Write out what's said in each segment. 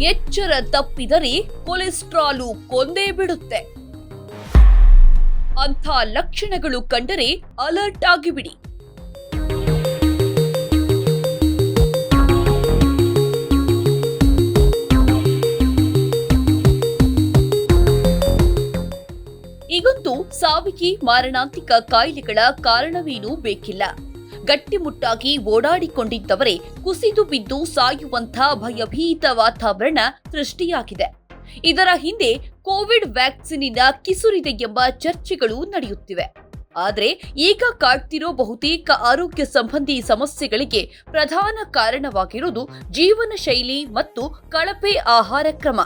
ಎಚ್ಚರ ತಪ್ಪಿದರೆ ಕೊಲೆಸ್ಟ್ರಾಲು ಕೊಂದೇ ಬಿಡುತ್ತೆ. ಅಂಥ ಲಕ್ಷಣಗಳು ಕಂಡರೆ ಅಲರ್ಟ್ ಆಗಿಬಿಡಿ. ಈಗಂತೂ ಸಾವಿಗೆ ಮಾರಣಾಂತಿಕ ಕಾಯಿಲೆಗಳ ಕಾರಣವೇನೂ ಬೇಕಿಲ್ಲ. ಗಟ್ಟಿಮುಟ್ಟಾಗಿ ಓಡಾಡಿಕೊಂಡಿದ್ದವರೇ ಕುಸಿದು ಬಿದ್ದು ಸಾಯುವಂಥ ಭಯಭೀತ ವಾತಾವರಣ ಸೃಷ್ಟಿಯಾಗಿದೆ. ಇದರ ಹಿಂದೆ ಕೋವಿಡ್ ವ್ಯಾಕ್ಸಿನಿನ ಕಿಸುರಿದೆ ಎಂಬ ಚರ್ಚೆಗಳು ನಡೆಯುತ್ತಿವೆ. ಆದರೆ ಈಗ ಕಾಡ್ತಿರೋ ಬಹುತೇಕ ಆರೋಗ್ಯ ಸಂಬಂಧಿ ಸಮಸ್ಯೆಗಳಿಗೆ ಪ್ರಧಾನ ಕಾರಣವಾಗಿರುವುದು ಜೀವನ ಶೈಲಿ ಮತ್ತು ಕಳಪೆ ಆಹಾರ ಕ್ರಮ.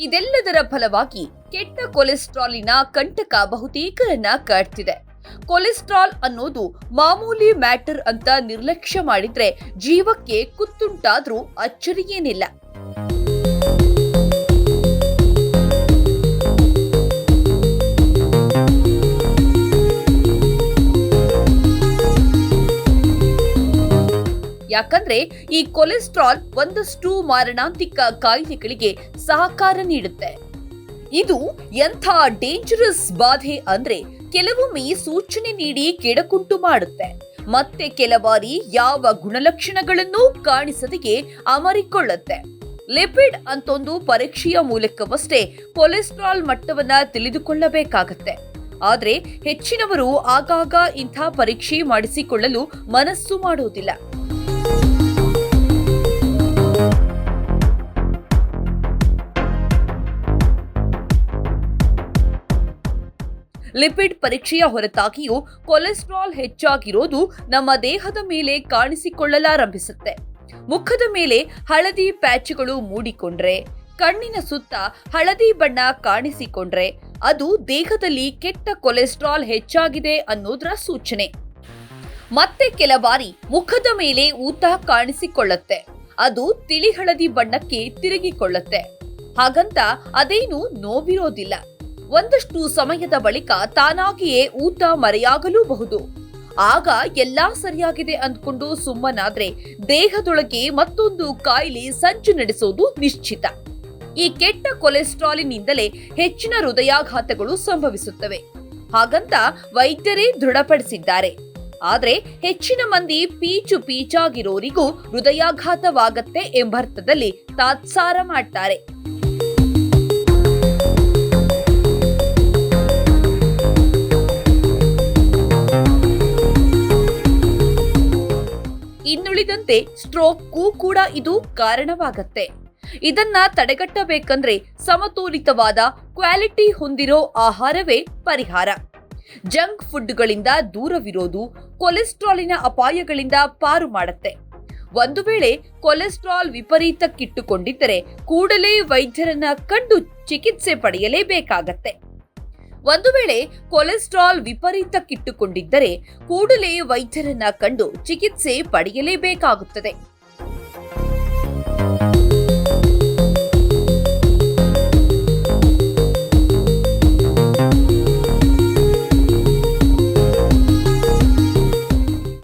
ಇದೆಲ್ಲದರ ಫಲವಾಗಿ ಕೆಟ್ಟ ಕೊಲೆಸ್ಟ್ರಾಲಿನ ಕಂಟಕ ಬಹುತೇಕರನ್ನ ಕಾಡ್ತಿದೆ. ಕೊಲೆಸ್ಟ್ರಾಲ್ ಅನ್ನೋದು ಮಾಮೂಲಿ ಮ್ಯಾಟರ್ ಅಂತ ನಿರ್ಲಕ್ಷ್ಯ ಮಾಡಿದ್ರೆ ಜೀವಕ್ಕೆ ಕುತ್ತುಂಟಾದ್ರೂ ಅಚ್ಚರಿಯೇನಿಲ್ಲ. ಯಾಕಂದ್ರೆ ಈ ಕೊಲೆಸ್ಟ್ರಾಲ್ ಒಂದಷ್ಟು ಮಾರಣಾಂತಿಕ ಕಾಯಿಲೆಗಳಿಗೆ ಸಹಕಾರ ನೀಡುತ್ತೆ. ಇದು ಎಂಥ ಡೇಂಜರಸ್ ಬಾಧೆ ಅಂದ್ರೆ ಕೆಲವೊಮ್ಮೆ ಸೂಚನೆ ನೀಡಿ ಕೆಡಕುಂಟು ಮಾಡುತ್ತೆ. ಮತ್ತೆ ಕೆಲ ಬಾರಿ ಯಾವ ಗುಣಲಕ್ಷಣಗಳನ್ನೂ ಕಾಣಿಸದೆಯೇ ಅಮರಿಕೊಳ್ಳುತ್ತೆ. ಲಿಪಿಡ್ ಅಂತೊಂದು ಪರೀಕ್ಷೆಯ ಮೂಲಕವಷ್ಟೇ ಕೊಲೆಸ್ಟ್ರಾಲ್ ಮಟ್ಟವನ್ನ ತಿಳಿದುಕೊಳ್ಳಬೇಕಾಗತ್ತೆ. ಆದ್ರೆ ಹೆಚ್ಚಿನವರು ಆಗಾಗ ಇಂಥ ಪರೀಕ್ಷೆ ಮಾಡಿಸಿಕೊಳ್ಳಲು ಮನಸ್ಸು ಮಾಡುವುದಿಲ್ಲ. ಲಿಪಿಡ್ ಪರೀಕ್ಷೆಯ ಹೊರತಾಗಿಯೂ ಕೊಲೆಸ್ಟ್ರಾಲ್ ಹೆಚ್ಚಾಗಿರೋದು ನಮ್ಮ ದೇಹದ ಮೇಲೆ ಕಾಣಿಸಿಕೊಳ್ಳಲಾರಂಭಿಸುತ್ತೆ. ಮುಖದ ಮೇಲೆ ಹಳದಿ ಪ್ಯಾಚ್ಗಳು ಮೂಡಿಕೊಂಡ್ರೆ, ಕಣ್ಣಿನ ಸುತ್ತ ಹಳದಿ ಬಣ್ಣ ಕಾಣಿಸಿಕೊಂಡ್ರೆ ಅದು ದೇಹದಲ್ಲಿ ಕೆಟ್ಟ ಕೊಲೆಸ್ಟ್ರಾಲ್ ಹೆಚ್ಚಾಗಿದೆ ಅನ್ನೋದರ ಸೂಚನೆ. ಮತ್ತೆ ಕೆಲ ಬಾರಿ ಮುಖದ ಮೇಲೆ ಊತ ಕಾಣಿಸಿಕೊಳ್ಳುತ್ತೆ. ಅದು ತಿಳಿ ಹಳದಿ ಬಣ್ಣಕ್ಕೆ ತಿರುಗಿಕೊಳ್ಳುತ್ತೆ. ಹಾಗಂತ ಅದೇನು ನೋವಿರೋದಿಲ್ಲ. ಒಂದಷ್ಟು ಸಮಯದ ಬಳಿಕ ತಾನಾಗಿಯೇ ಊತ ಮರೆಯಾಗಲೂಬಹುದು. ಆಗ ಎಲ್ಲಾ ಸರಿಯಾಗಿದೆ ಅಂದ್ಕೊಂಡು ಸುಮ್ಮನಾದ್ರೆ ದೇಹದೊಳಗೆ ಮತ್ತೊಂದು ಕಾಯಿಲೆ ಸಂಚು ನಡೆಸೋದು ನಿಶ್ಚಿತ. ಈ ಕೆಟ್ಟ ಕೊಲೆಸ್ಟ್ರಾಲಿನಿಂದಲೇ ಹೆಚ್ಚಿನ ಹೃದಯಾಘಾತಗಳು ಸಂಭವಿಸುತ್ತವೆ. ಹಾಗಂತ ವೈದ್ಯರೇ ದೃಢಪಡಿಸಿದ್ದಾರೆ. ಆದರೆ ಹೆಚ್ಚಿನ ಮಂದಿ ಪೀಚು ಪೀಚಾಗಿರೋರಿಗೂ ಹೃದಯಾಘಾತವಾಗತ್ತೆ ಎಂಬರ್ಥದಲ್ಲಿ ತಾತ್ಸಾರ ಮಾಡ್ತಾರೆ. ಇನ್ನುಳಿದಂತೆ ಸ್ಟ್ರೋಕ್ಗೂ ಕೂಡ ಇದು ಕಾರಣವಾಗತ್ತೆ. ಇದನ್ನ ತಡೆಗಟ್ಟಬೇಕಂದ್ರೆ ಸಮತೋಲಿತವಾದ ಕ್ವಾಲಿಟಿ ಹೊಂದಿರೋ ಆಹಾರವೇ ಪರಿಹಾರ. ಜಂಕ್ ಫುಡ್ಗಳಿಂದ ದೂರವಿರೋದು ಕೊಲೆಸ್ಟ್ರಾಲಿನ ಅಪಾಯಗಳಿಂದ ಪಾರು ಮಾಡುತ್ತೆ. ಒಂದು ವೇಳೆ ಕೊಲೆಸ್ಟ್ರಾಲ್ ವಿಪರೀತಕ್ಕಿಟ್ಟುಕೊಂಡಿದ್ದರೆ ಕೂಡಲೇ ವೈದ್ಯರನ್ನ ಕಂಡು ಚಿಕಿತ್ಸೆ ಪಡೆಯಲೇಬೇಕಾಗತ್ತೆ. ಒಂದು ವೇಳೆ ಕೊಲೆಸ್ಟ್ರಾಲ್ ವಿಪರೀತಕ್ಕಿಟ್ಟುಕೊಂಡಿದ್ದರೆ ಕೂಡಲೇ ವೈದ್ಯರನ್ನ ಕಂಡು ಚಿಕಿತ್ಸೆ ಪಡೆಯಲೇಬೇಕಾಗುತ್ತದೆ.